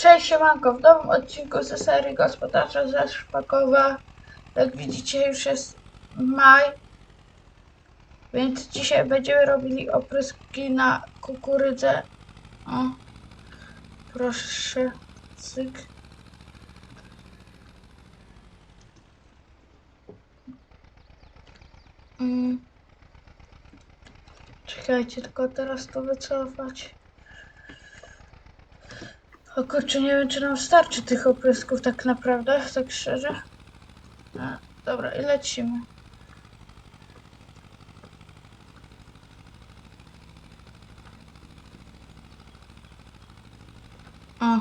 Cześć, siemanko, w nowym odcinku ze serii Gospodarza ze Szpakowa. Jak widzicie, już jest maj, więc dzisiaj będziemy robili opryski na kukurydzę. O, proszę, cyk. Mm. Czekajcie, tylko teraz to wycofać. O kurczę, nie wiem czy nam starczy tych oprysków tak naprawdę, tak szczerze. A, dobra, i lecimy. O.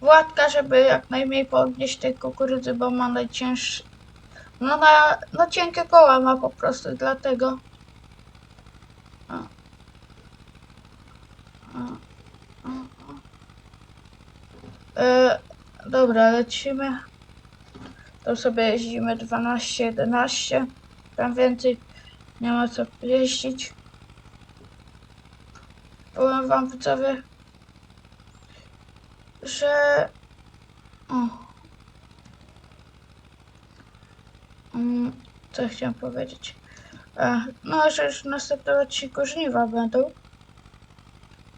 Władka, żeby jak najmniej podnieść tej kukurydzy, bo ma najcięższy... No na, no cienkie koła ma po prostu, dlatego. O. O. O. O. E, dobra, lecimy. To sobie jeździmy 12, 11. Tam więcej nie ma co jeździć. Powiem wam widzowie, że... O. Mm, co chciałem powiedzieć? E, no, że już w następnym odcinku żniwa będą.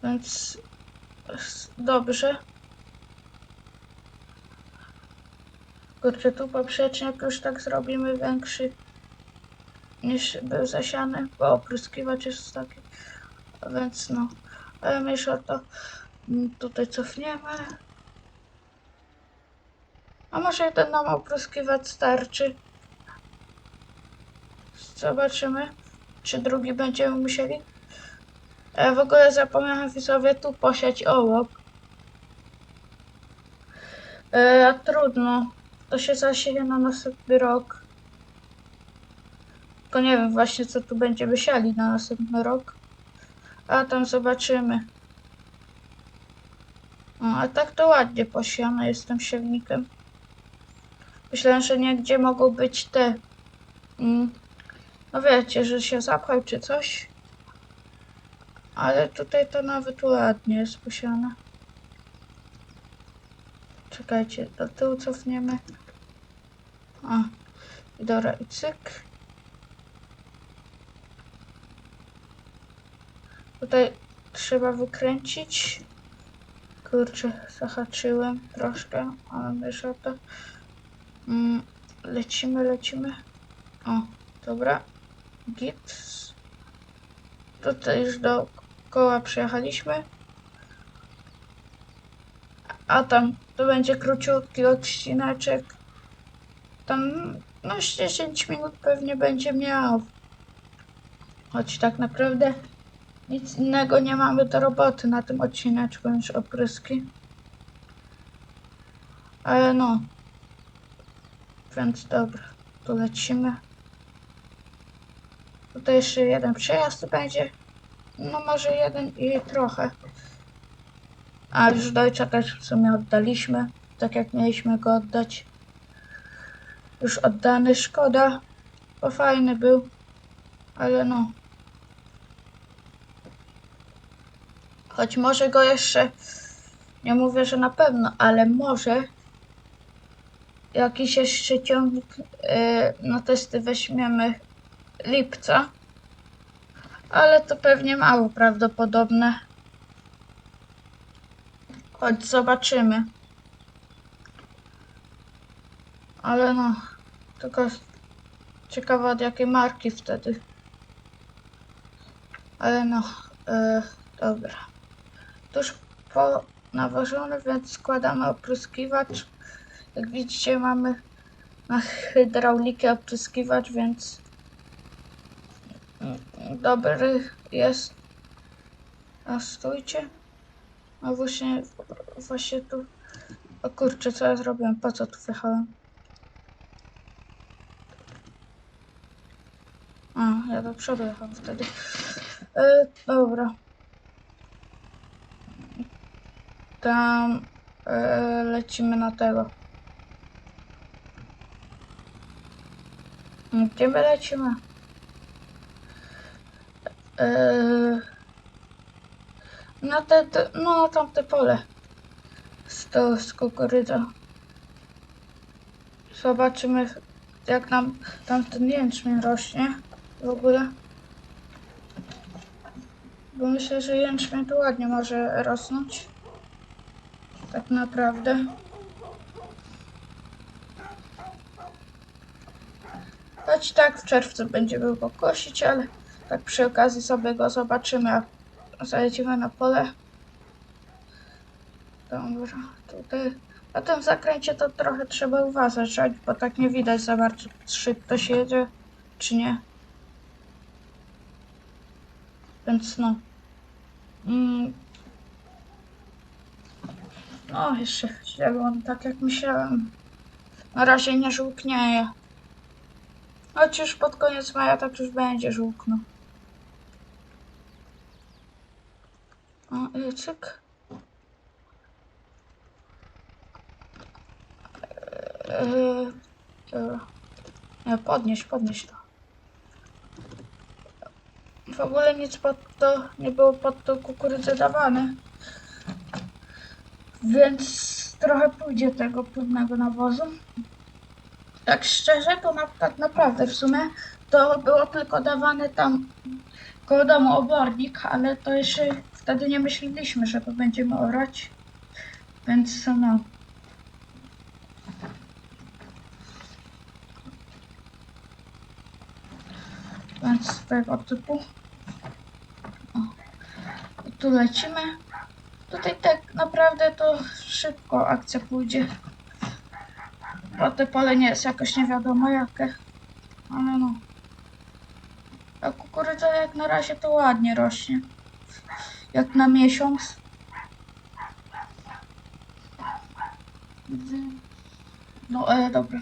Więc... Dobrze. Kurczę, tu poprzeczniak już tak zrobimy większy niż był zasiany, bo opryskiwacz jest taki. Więc no, ale mniejsza to. Mm, Tutaj cofniemy. A może jeden nam opryskiwacz starczy? Zobaczymy, czy drugi będziemy musieli. E, w ogóle zapomniałem widzowie tu posiać ołop. E, trudno. To się zasieje na następny rok. Tylko nie wiem właśnie co tu będziemy siali na następny rok. A tam zobaczymy. O, a tak to ładnie posiane jest tym siewnikiem. Myślę, że niegdzie mogą być te. Mm, no wiecie, że się zapchał czy coś. Ale tutaj to nawet ładnie jest posiane. Czekajcie, do tyłu cofniemy. O, i dobra, i cyk. Tutaj trzeba wykręcić. Kurczę, zahaczyłem troszkę, ale myślę to. Mm, lecimy, lecimy. O, dobra. Git. Tutaj już do koła przyjechaliśmy. A tam to będzie króciutki odcineczek. Tam no z 10 minut pewnie będzie miał. Choć tak naprawdę nic innego nie mamy do roboty na tym odcineczku niż opryski. Ale no. Więc dobra, tu lecimy. Tutaj jeszcze jeden przejazd będzie. No może jeden i trochę. A już też w sumie oddaliśmy, tak jak mieliśmy go oddać. Już oddany, szkoda, bo fajny był, ale no. Choć może go jeszcze, nie mówię, że na pewno, ale może jakiś jeszcze ciągnik yy, na testy weźmiemy lipca, ale to pewnie mało prawdopodobne. Choć zobaczymy. Ale no, tylko ciekawa od jakiej marki wtedy. Ale no, e, dobra. Tuż po nawożony, więc składamy opryskiwacz. Jak widzicie mamy na hydraulikę opryskiwacz, więc dobry jest. A stójcie. No właśnie, właśnie tu. O kurczę, co ja zrobiłem? Po co tu wjechałem? A, ja do przodu jechałem wtedy. E, dobra. Tam e, lecimy na tego. Gdzie my lecimy? E, na te, te, no na tamte pole. z, to, z kukurydzą. Zobaczymy, jak nam tam ten jęczmień rośnie w ogóle. Bo myślę, że jęczmień tu ładnie może rosnąć. Tak naprawdę. Choć tak w czerwcu będziemy go kosić, ale tak przy okazji sobie go zobaczymy, zajedziemy na pole. Dobra, tutaj na tym zakręcie to trochę trzeba uważać, bo tak nie widać za bardzo, czy ktoś jedzie, czy nie. Więc no. Mm. No, jeszcze zielony, tak jak myślałem. Na razie nie żółknieje. Choć już pod koniec maja tak już będzie żółkno. O, i cyk. Yy. Nie, podnieś, podnieś to. W ogóle nic pod to nie było pod tą kukurydzę dawane. Więc trochę pójdzie tego płynnego nawozu. Tak szczerze, to na, tak naprawdę w sumie to było tylko dawane tam koło domu obornik, ale to jeszcze wtedy nie myśleliśmy, że to będziemy orać. Więc no. Więc tego typu. O. Tu lecimy. Tutaj tak naprawdę to szybko akcja pójdzie. Bo te pole nie jest jakoś nie wiadomo jakie. Ale no. A kukurydza jak na razie to ładnie rośnie. Jak na miesiąc. No e, dobra.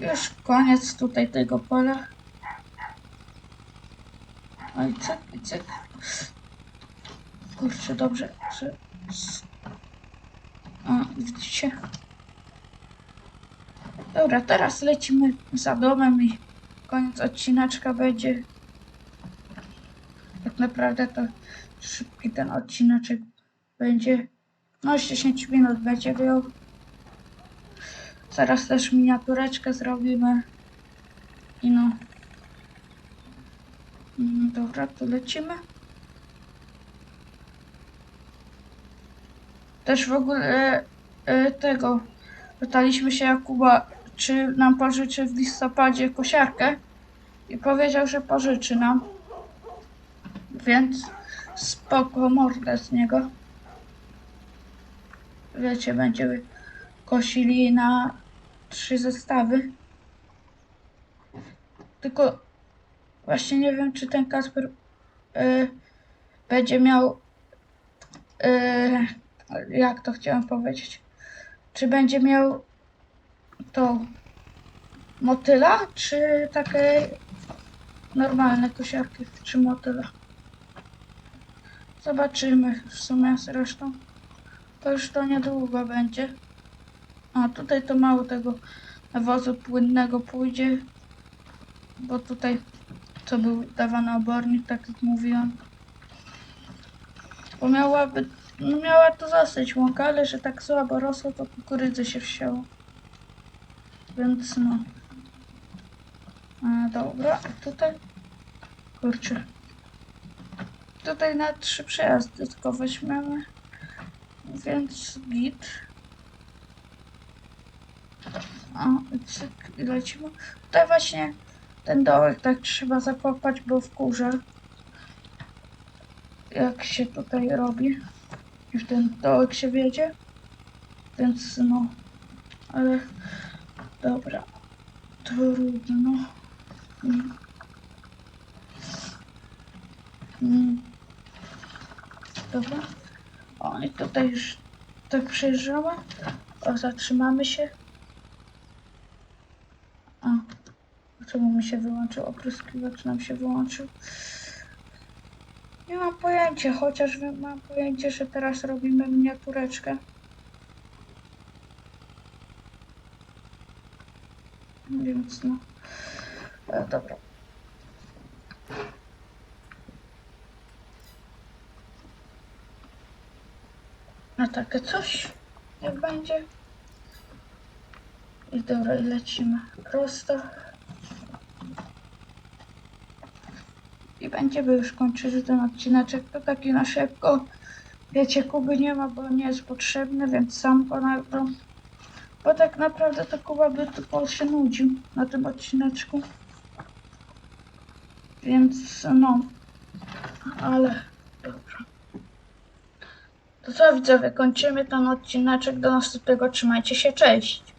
Już koniec tutaj tego pola. I cyk, cyk. Kurczę, dobrze, że... A, widzicie? Dobra, teraz lecimy za domem i koniec odcineczka będzie. Naprawdę to szybki ten odcineczek będzie. No, z 10 minut będzie miał. Zaraz też miniatureczkę zrobimy. I no. Mm, Dobra, to lecimy. Też w ogóle e, tego pytaliśmy się Jakuba, czy nam pożyczy w listopadzie kosiarkę i powiedział, że pożyczy nam. Więc spoko mordę z niego. Wiecie, będziemy kosili na trzy zestawy. Tylko właśnie nie wiem, czy ten Kasper e, będzie miał e, jak to chciałem powiedzieć? Czy będzie miał to motyla, czy takie normalne kosiarki, czy motyla? Zobaczymy w sumie zresztą. To już to niedługo będzie. A tutaj to mało tego nawozu płynnego pójdzie, bo tutaj co był dawany obornik, tak jak mówiłam. Bo miałaby no miała to zostać łąka, ale że tak słabo rosło, to kukurydzy się wsiało. Więc no. A, dobra, tutaj. Kurczę. Tutaj na trzy przejazdy tylko weźmiemy. Więc git. O, cyk, i lecimy. Tutaj właśnie ten dołek tak trzeba zakopać, bo w kurze. Jak się tutaj robi i w ten dołek się wiedzie. Więc no, ale dobra, trudno. Mm. Mm. Dobra. O, i tutaj już tak przejeżdżamy. O, zatrzymamy się. A, czemu mi się wyłączył? Opryskiwacz nam się wyłączył. Nie mam pojęcia, chociaż mam pojęcie, że teraz robimy miniatureczkę. Więc no. E, dobra. Na takie coś. Jak będzie. I dobra, i lecimy prosto. I będziemy już kończyć ten odcineczek. To taki na szybko. Wiecie, Kuby nie ma, bo nie jest potrzebny, więc sam go. Bo tak naprawdę to Kuba by tylko się nudził na tym odcineczku. Więc no. Ale dobra. To co widzowie, kończymy ten odcineczek. Do następnego. Trzymajcie się, cześć.